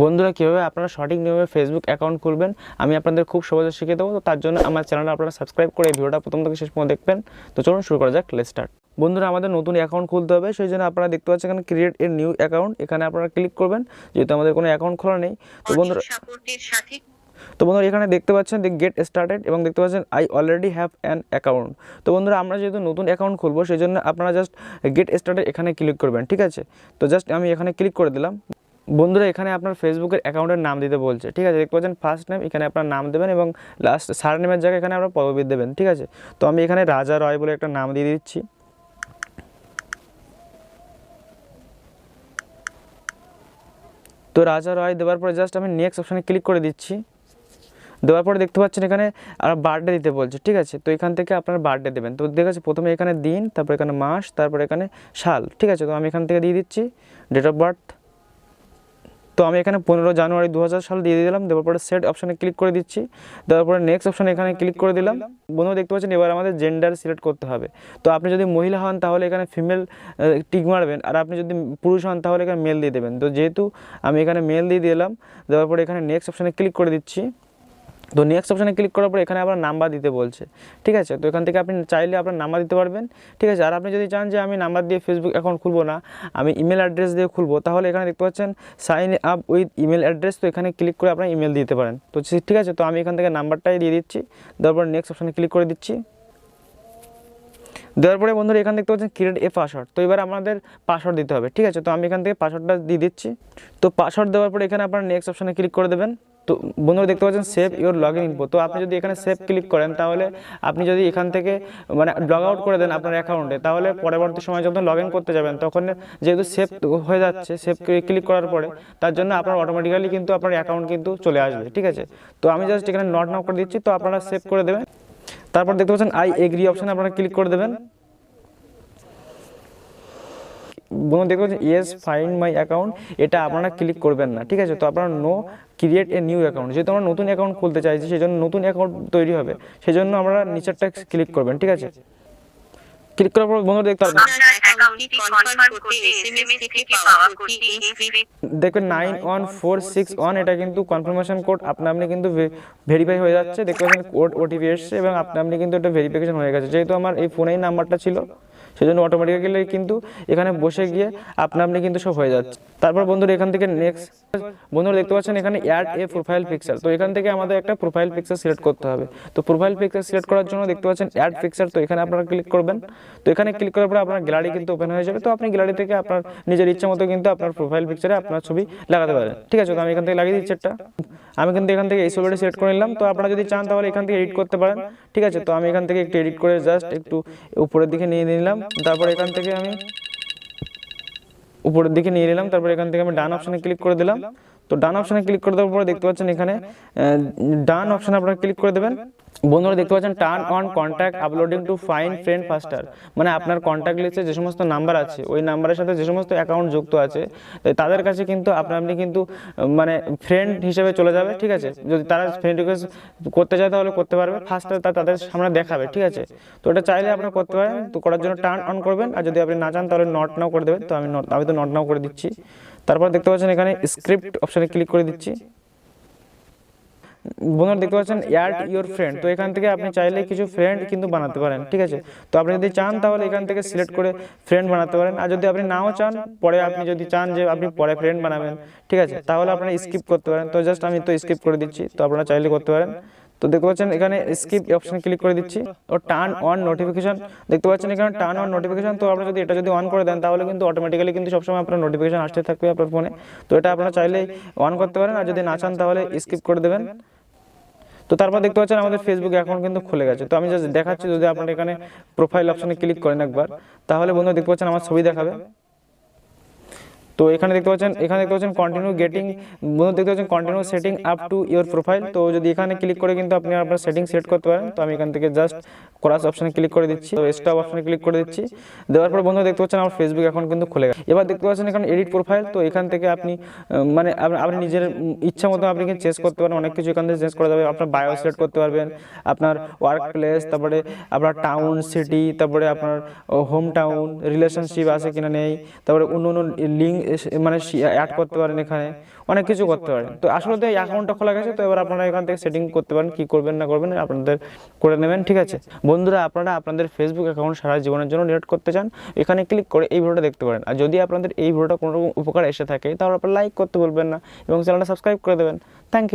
বন্ধুরা কীভাবে আপনারা সঠিক নিয়মে ফেসবুক অ্যাকাউন্ট খুলবেন আমি আপনাদের খুব সহজে শিখিয়ে দেবো। তো তার জন্য আমার চ্যানেলটা আপনারা সাবস্ক্রাইব করে এই ভিডিওটা প্রথম থেকে শেষ পর্যন্ত দেখবেন। তো চলুন শুরু করা যাক লেট স্টার্ট বন্ধুরা আমাদের নতুন অ্যাকাউন্ট খুলতে হবে সেই জন্য আপনারা দেখতে পাচ্ছেন এখানে ক্রিয়েট এ নিউ অ্যাকাউন্ট এখানে আপনারা ক্লিক করবেন যেহেতু আমাদের কোনো অ্যাকাউন্ট খোলা নেই। তো বন্ধুরা তো বন্ধুরা এখানে দেখতে পাচ্ছেন দি গেট স্টার্টেড এবং দেখতে পাচ্ছেন I already have an account তো বন্ধুরা আমরা যেহেতু নতুন অ্যাকাউন্ট খুলবো সেই জন্য আপনারা জাস্ট গেট স্টার্টেড এখানে ক্লিক করবেন ঠিক আছে? তো জাস্ট আমি এখানে ক্লিক করে দিলাম। বন্ধুরা, এখানে আপনার ফেসবুকের অ্যাকাউন্টের নাম দিতে বলছে। ঠিক আছে, দেখতে পাচ্ছেন ফার্স্ট নেম এখানে আপনার নাম দেবেন এবং লাস্ট সার নেমের জায়গায় এখানে আপনার পদবী দেবেন। ঠিক আছে, তো আমি এখানে রাজা রয় বলে একটা নাম দিয়ে দিচ্ছি। তো রাজা রয় দেওয়ার পরে জাস্ট আমি নেক্সট অপশানে ক্লিক করে দিচ্ছি। দেওয়ার পরে দেখতে পাচ্ছেন এখানে আর বার্থডে দিতে বলছে। ঠিক আছে, তো এখান থেকে আপনার বার্থডে দেবেন। তো ঠিক আছে প্রথমে এখানে দিন, তারপর এখানে মাস, তারপর এখানে সাল। ঠিক আছে, তো আমি এখান থেকে দিয়ে দিচ্ছি ডেট অফ বার্থ তো আমি এখানে পনেরো জানুয়ারি দু হাজার সাল দিয়ে দিলাম দেওয়ার পরে সেট অপশানে ক্লিক করে দিচ্ছি। দেওয়ার পরে নেক্সট অপশানে এখানে ক্লিক করে দিলাম। বন্ধু দেখতে পাচ্ছেন এবার আমাদের জেন্ডার সিলেক্ট করতে হবে। তো আপনি যদি মহিলা হন তাহলে এখানে ফিমেল টিক মারবেন। আর আপনি যদি পুরুষ হন তাহলে এখানে মেল দিয়ে দেবেন। তো যেহেতু আমি এখানে মেল দিয়ে দিলাম দেওয়ার পরে এখানে নেক্সট অপশানে ক্লিক করে দিচ্ছি। তো নেক্সট অপশানে ক্লিক করার পর এখানে আবার নাম্বার দিতে বলছে। ঠিক আছে? তো এখান থেকে আপনি চাইলে আপনার নাম্বার দিতে পারবেন। ঠিক আছে? আর আপনি যদি চান যে আমি নাম্বার দিয়ে ফেসবুক অ্যাকাউন্ট খুলবো না, আমি ইমেল অ্যাড্রেস দিয়ে খুলবো, তাহলে এখানে দেখতে পাচ্ছেন sign up with email address তো এখানে ক্লিক করে আপনার ইমেল দিতে পারেন। তো ঠিক আছে? তো আমি এখান থেকে নাম্বারটাই দিয়ে দিচ্ছি। দেওয়ার পর নেক্সট অপশানে ক্লিক করে দিচ্ছি। দেওয়ার পরে বন্ধুরা এখানে দেখতে পাচ্ছেন ক্রিয়েট এ পাসওয়ার্ড তো এবার আমাদের পাসওয়ার্ড দিতে হবে। ঠিক আছে? তো আমি এখান থেকে পাসওয়ার্ডটা দিয়ে দিচ্ছি। তো পাসওয়ার্ড দেওয়ার পরে এখানে আপনার নেক্সট অপশানে ক্লিক করে দেবেন। তো বন্ধুরা দেখতে পাচ্ছেন save your log in info তো আপনি যদি এখানে সেভ ক্লিক করেন, তাহলে আপনি যদি এখান থেকে মানে লগ আউট করে দেন আপনার অ্যাকাউন্টে তাহলে পরবর্তী সময় যখন লগ ইন করতে যাবেন, তখন যেহেতু সেভ হয়ে যাচ্ছে সেভ ক্লিক করার পরে, তার জন্য আপনার অটোমেটিক্যালি কিন্তু আপনার অ্যাকাউন্ট কিন্তু চলে আসবে, ঠিক আছে? তো আমি জাস্ট এখানে নট নাও করে দিচ্ছি, তো আপনারা সেভ করে দেবেন। তারপর দেখতে পাচ্ছেন আই এগ্রি অপশানে আপনারা ক্লিক করে দেবেন। বন্ধু দেখতে পাচ্ছেন ইয়েস ফাইন্ড মাই অ্যাকাউন্ট এটা আপনারা ক্লিক করবেন না ঠিক আছে? তো আপনারা no create a new account যেহেতু আমরা নতুন অ্যাকাউন্ট খুলতে চাইছি সেই জন্য নতুন অ্যাকাউন্ট তৈরি হবে সেই জন্য আমরা নিচেরটা ক্লিক করবেন ঠিক আছে? ক্লিক করার পর বন্ধু দেখতে পারবেন। দেখবেন nine one four six one এটা কিন্তু কনফার্মেশন কোড আপনি আপনি কিন্তু ভেরিফাই হয়ে যাচ্ছে দেখতে পাচ্ছেন কোড ওটিপি এসছে এবং আপনি আপনি কিন্তু এটা ভেরিফিকেশন হয়ে গেছে যেহেতু আমার এই ফোনেই নাম্বারটা ছিল সেজন্য অটোমেটিক্যালি কিন্তু এখানে বসে গিয়ে আপনি আপনি কিন্তু সব হয়ে যাচ্ছে। তারপর বন্ধুরা, এখান থেকে নেক্সট বন্ধুরা দেখতে পাচ্ছেন এখানে অ্যাড এ প্রোফাইল পিকচার তো এখান থেকে আমাদের একটা প্রোফাইল পিকচার সিলেক্ট করতে হবে। তো প্রোফাইল পিকচার সিলেক্ট করার জন্য দেখতে পাচ্ছেন অ্যাড পিকচার তো এখানে আপনারা ক্লিক করবেন। তো এখানে ক্লিক করার পরে আপনার গ্যালারি কিন্তু ওপেন হয়ে যাবে। তো আপনি গ্যালারি থেকে আপনার নিজের ইচ্ছা মতো কিন্তু আপনার প্রোফাইল পিকচারে আপনার ছবি লাগাতে পারেন। ঠিক আছে, তো আমি এখান থেকে লাগিয়ে দিচ্ছি একটা। আমি কিন্তু এখান থেকে এই ছবিটা সিলেক্ট করে নিলাম। তো আপনারা যদি চান তাহলে এখান থেকে এডিট করতে পারেন। ঠিক আছে, তো আমি এখান থেকে একটু এডিট করে জাস্ট একটু উপরের দিকে নিয়ে নিলাম। তারপর এখান থেকে আমি উপরের দিকে নিয়ে নিলাম, তারপর এখান থেকে আমি ডান অপশনে ক্লিক করে দিলাম। তো ডান অপশনে ক্লিক করে দেওয়ার পরে দেখতে পাচ্ছেন এখানে ডান অপশনে আপনারা ক্লিক করে দেবেন। বন্ধুরা দেখতে পাচ্ছেন turn on contact uploading to find friend faster মানে আপনার কন্ট্যাক্ট লিস্টে যে সমস্ত নাম্বার আছে, ওই নাম্বারের সাথে যে সমস্ত অ্যাকাউন্ট যুক্ত আছে তাদের কাছে কিন্তু আপনি আপনি কিন্তু মানে ফ্রেন্ড হিসেবে চলে যাবে, ঠিক আছে? যদি তারা ফ্রেন্ড রিকোয়েস্ট করতে চায় তাহলে করতে পারবে ফার্স্টে তা তাদের সামনে দেখাবে, ঠিক আছে? তো এটা চাইলে আপনারা করতে পারেন, তো করার জন্য টার্ন অন করবেন, আর যদি আপনি না চান তাহলে নট নাও করে দেবেন, তো আমি আমি তো নট নাও করে দিচ্ছি। তারপর দেখতে পাচ্ছেন এখানে স্ক্রিপ্ট অপশানে ক্লিক করে দিচ্ছি। বন্ধুরা দেখতে পাচ্ছেন অ্যাড ইওর ফ্রেন্ড তো এখান থেকে আপনি চাইলে কিছু ফ্রেন্ড কিন্তু বানাতে পারেন ঠিক আছে? তো আপনি যদি চান তাহলে এখান থেকে সিলেক্ট করে ফ্রেন্ড বানাতে পারেন। আর যদি আপনি নাও চান পরে আপনি যদি চান যে আপনি পরে ফ্রেন্ড বানাবেন ঠিক আছে? তাহলে আপনারা স্কিপ করতে পারেন। তো জাস্ট আমি তো স্কিপ করে দিচ্ছি। তো আপনারা চাইলে করতে পারেন। তো দেখতে পাচ্ছেন এখানে স্কিপ অপশন ক্লিক করে দিচ্ছি। ও টার্ন অন নোটিফিকেশন দেখতে পাচ্ছেন এখানে টার্ন অন নোটিফিকেশন তো আপনি যদি এটা যদি অন করে দেন তাহলে কিন্তু অটোমেটিক্যালি কিন্তু সবসময় আপনার নোটিফিকেশন আসতে থাকবে আপনার ফোনে তো এটা আপনারা চাইলে অন করতে পারেন আর যদি না চান তাহলে স্কিপ করে দেবেন তো তারপর দেখতে পাচ্ছেন আমাদের ফেসবুক অ্যাকাউন্ট কিন্তু খুলে গেছে। তো আমি জাস্ট দেখাচ্ছি যদি আপনারা এখানে প্রোফাইল অপশনে ক্লিক করেন একবার। তাহলে বন্ধু দেখতে পাচ্ছেন আমার ছবি দেখাবে। তো এখানে দেখতে পাচ্ছেন, এখানে দেখতে পাচ্ছেন কন্টিনিউ গেটিং বন্ধু দেখতে পাচ্ছেন continue setting up to your profile তো যদি এখানে ক্লিক করে কিন্তু আপনি আপনার সেটিং সেট করতে পারেন। তো আমি এখান থেকে জাস্ট ক্রাস অপশনে ক্লিক করে দিচ্ছি। তো স্টপ অপশনে ক্লিক করে দিচ্ছি। দেওয়ার পর বন্ধু দেখতে পাচ্ছেন আমার ফেসবুক এখন কিন্তু খুলে গেছে। এবার দেখতে পাচ্ছেন এখানে এডিট প্রোফাইল তো এখান থেকে আপনি মানে আপনি- নিজের ইচ্ছা মতো আপনি কিন্তু চেঞ্জ করতে পারেন। অনেক কিছু এখান থেকে চেঞ্জ করা যাবে। আপনার বায়ো সিলেক্ট করতে পারবেন। আপনার ওয়ার্ক প্লেস তারপরে আপনার টাউন সিটি তারপরে আপনার হোম টাউন রিলেশনশিপ আছে কিনা নেই। তারপরে অন্য অন্য লিঙ্ক মানে অ্যাড করতে পারেন এখানে। অনেক কিছু করতে পারেন। তো আসলে তো এই অ্যাকাউন্টটা খোলা গেছে, তো এবার আপনারা এখান থেকে সেটিং করতে পারেন, কি করবেন, না করবেন, আপনাদের করে নেবেন, ঠিক আছে? বন্ধুরা, আপনারা আপনাদের ফেসবুক অ্যাকাউন্ট সারা জীবনের জন্য ডিলিট করতে চান, এখানে ক্লিক করে এই ভিডিওটা দেখতে পারেন। আর যদি আপনাদের এই ভিডিওটা কোনো রকম উপকার এসে থাকে, তাহলে আপনারা লাইক করতে বলবেন না এবং চ্যানেলটা সাবস্ক্রাইব করে দেবেন। Thank you